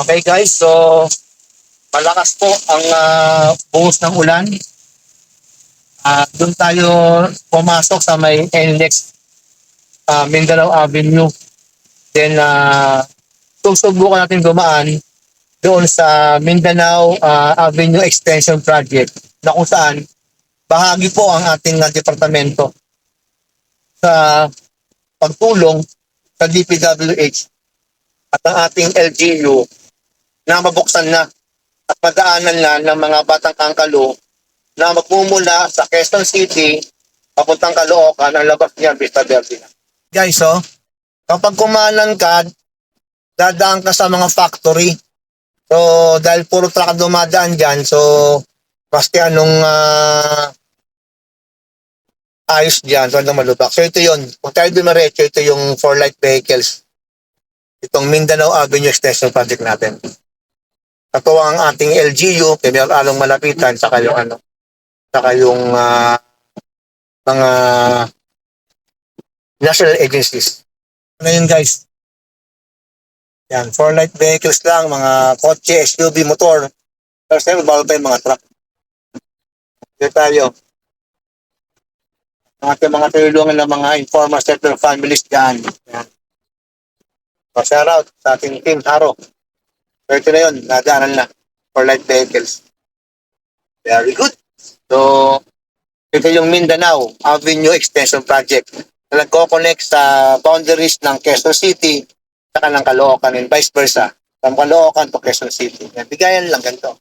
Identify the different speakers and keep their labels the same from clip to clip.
Speaker 1: Okay guys, so malakas po ang uh, buhos ng ulan. Ah, doon tayo pumasok sa may NLEX ah, Mindanao Avenue. Then uh, susubukan natin dumaan doon sa Mindanao ah, Avenue Extension Project na kung saan bahagi po ang ating ah, departamento sa pagtulong sa DPWH at ang ating LGU na mabuksan na at madaanan na ng mga batang kangkalo na magmumula sa Quezon City papuntang Caloocan ang labas niya Vista Verde. Guys, oh, kapag kumanan ka, dadaan ka sa mga factory. So, dahil puro truck dumadaan dyan, so, maski anong ah, ayos dyan, so, anong malubak. So, ito yun. Kung tayo dumiretso, ito yung four light vehicles itong Mindanao Avenue Extension Project natin. Ito ang ating LGU, kay Mayor Along Malapitan, saka yung ano, saka yung ah, mga national agencies. Ano yun guys? Yan, four light vehicles lang, mga kotse, SUV, motor. Pero siyempre, bawal pa yung mga truck. Dito tayo. Ang ating mga tulungan ng mga informal sector families dyan. Yan. So, shout out sa ating team, Haro. So, ito na yun, nadaanan na for light vehicles. Very good. So, ito yung Mindanao Avenue Extension Project na nagko-connect sa boundaries ng Quezon City sa ng Caloocan and vice versa. From Caloocan to Quezon City. Yan, bigayan lang ganito.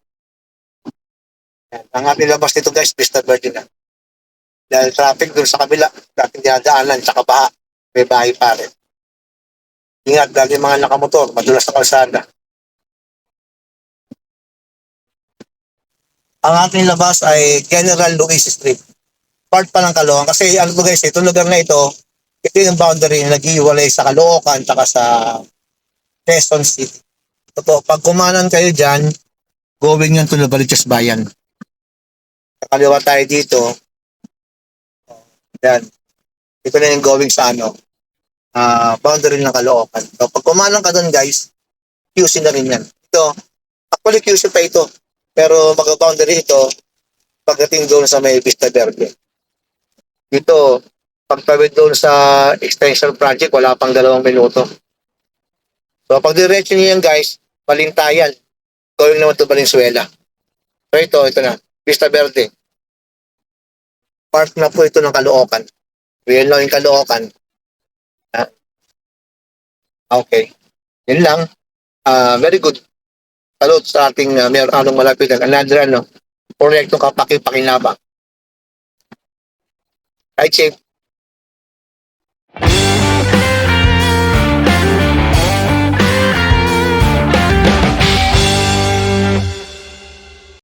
Speaker 1: Yan. Ang ating labas nito guys, Vista Verde na. Dahil traffic doon sa kabila, dating dinadaanan, tsaka baha, may bahay pa rin. Ingat dahil yung mga nakamotor, madulas sa kalsada. Ang ating labas ay General Luis Street. Part pa ng Caloocan. Kasi ano to guys, itong lugar na ito, ito yung boundary na nag-iwalay sa Caloocan at sa Quezon City. Ito pag kumanan kayo dyan, going yan to Novaliches Bayan. Kakaliwa tayo dito. Yan. Ito na yung going sa ano, ah boundary ng Caloocan. So, pag kumanan ka doon guys, QC na rin yan. Ito, actually QC pa ito. Pero mag-boundary ito pagdating doon sa may Vista Verde. Dito, pagtawid doon sa extension project, wala pang dalawang minuto. So, pag diretso niyo yan guys, Balintayan. Going naman to Valenzuela. So, ito, ito na. Vista Verde. Part na po ito ng Caloocan. Real lang yung Caloocan. Okay. Yun lang. Ah, very good. Salute sa ating uh, Mayor Anong Malapitan. Another ano, proyektong kapaki-pakinabang. Right, Chief?